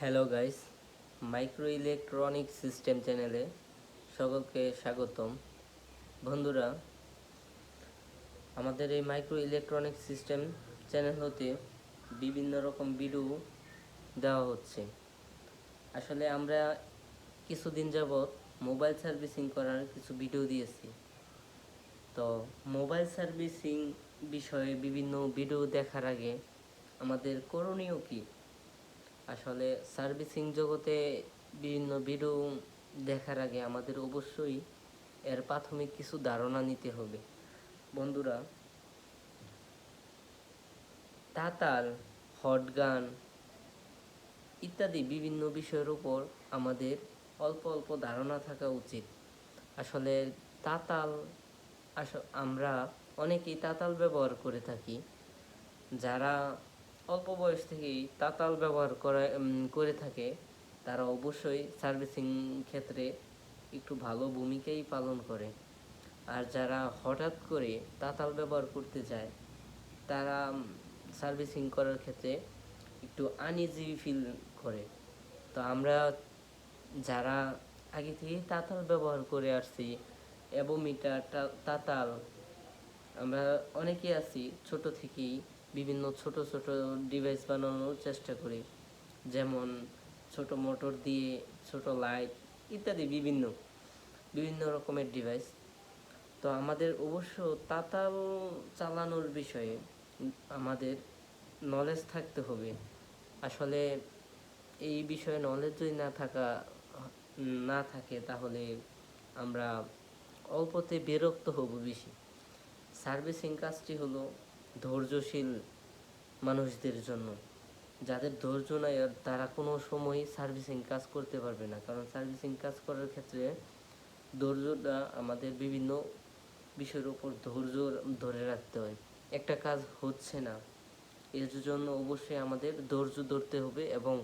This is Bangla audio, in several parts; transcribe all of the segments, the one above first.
Hello guys micro electronic system চ্যানেলে সকলকে স্বাগতম। বন্ধুরা, আমাদের এই মাইক্রো ইলেকট্রনিক সিস্টেম চ্যানেল হতে বিভিন্ন রকম ভিডিও দেওয়া হচ্ছে। আসলে আমরা কিছুদিন যাবৎ মোবাইল সার্ভিসিং করার কিছু ভিডিও দিয়েছি। তো মোবাইল সার্ভিসিং বিষয়ে বিভিন্ন ভিডিও দেখার আগে আমাদের করণীয় কী? আসলে সার্ভিসিং জগতে বিভিন্ন ভিডিও দেখার আগে আমাদের অবশ্যই এর প্রাথমিক কিছু ধারণা নিতে হবে। বন্ধুরা, তাতাল হটগান ইত্যাদি বিভিন্ন বিষয়ের উপর আমাদের অল্প অল্প ধারণা থাকা উচিত। আসলে তাতাল, আস, আমরা অনেকেই তাতাল ব্যবহার করে থাকি। যারা অল্প বয়স থেকেই তাতাল ব্যবহার করে করে থাকে। তারা অবশ্যই সার্ভিসিং ক্ষেত্রে একটু ভালো ভূমিকাই পালন করে। আর যারা হঠাৎ করে তাতাল ব্যবহার করতে যায় তারা সার্ভিসিং করার ক্ষেত্রে একটু আনইজি ফিল করে। তো আমরা যারা আগে থেকেই তাতাল ব্যবহার করে আসছি অ্যাবোমিটার তাতাল, আমরা অনেকেই আছি, ছোট থেকেই বিভিন্ন ছোট ছোট ডিভাইস বানানোর চেষ্টা করি। যেমন ছোট মোটর দিয়ে, ছোট লাইট ইত্যাদি বিভিন্ন বিভিন্ন রকমের ডিভাইস তো আমাদের অবশ্য তাতাল চালানোর বিষয়ে আমাদের নলেজ থাকতে হবে। আসলে এই বিষয়ে নলেজ যদি না থাকা, না থাকে তাহলে আমরা অল্পতে বিরক্ত হব বেশি। সার্ভিসিং কাজটি হলো ধৈর্যশীল মানুষদের জন্য। যাদের ধৈর্য নাই তারা কোনো সময় সার্ভিসিং কাজ করতে পারবে না। কারণ সার্ভিসিং কাজ করার ক্ষেত্রে ধৈর্যটা আমাদের বিভিন্ন বিষয়ের উপর ধৈর্য ধরে রাখতে হয়। একটা কাজ হচ্ছে না। এর জন্য অবশ্যই আমাদের ধৈর্য ধরতে হবে এবং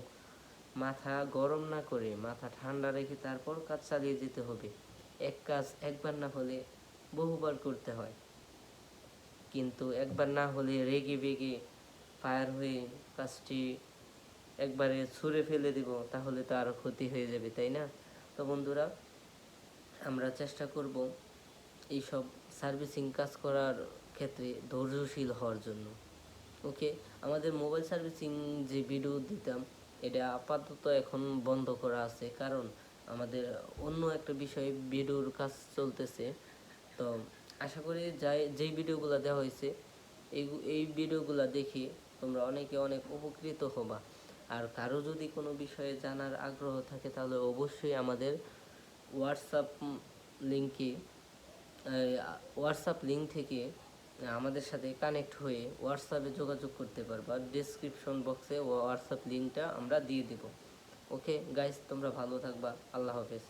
মাথা গরম না করে, মাথা ঠান্ডা রেখে তারপর কাজ চালিয়ে যেতে হবে। এক কাজ একবার না হলে বহুবার করতে হয়। কিন্তু একবার না হলে রেগে বেগে ফায়ার হয়ে কাজটি একবারে ছুঁড়ে ফেলে দিব, তাহলে তো আরও ক্ষতি হয়ে যাবে, তাই না? তো বন্ধুরা, আমরা চেষ্টা করব এইসব সার্ভিসিং কাজ করার ক্ষেত্রে ধৈর্যশীল হওয়ার জন্য। ওকে? আমাদের মোবাইল সার্ভিসিং যে ভিডিও দিতাম, এটা আপাতত এখন বন্ধ করা আছে, কারণ আমাদের অন্য একটা বিষয়ে ভিডিওর কাজ চলতেছে। তো আশা করি যাই, যেই ভিডিওগুলো দেওয়া হয়েছে, এই এই ভিডিওগুলো দেখে তোমরা অনেকে অনেক উপকৃত হবা। আর কারও যদি কোনো বিষয়ে জানার আগ্রহ থাকে, তাহলে অবশ্যই আমাদের হোয়াটসঅ্যাপ লিঙ্কে হোয়াটসঅ্যাপ লিঙ্ক থেকে আমাদের সাথে কানেক্ট হয়ে হোয়াটসঅ্যাপে যোগাযোগ করতে পারবা। ডিসক্রিপশন বক্সে হোয়াটসঅ্যাপ লিঙ্কটা আমরা দিয়ে দেব। ওকে গাইস তোমরা ভালো থাকবা। আল্লাহ হাফেজ।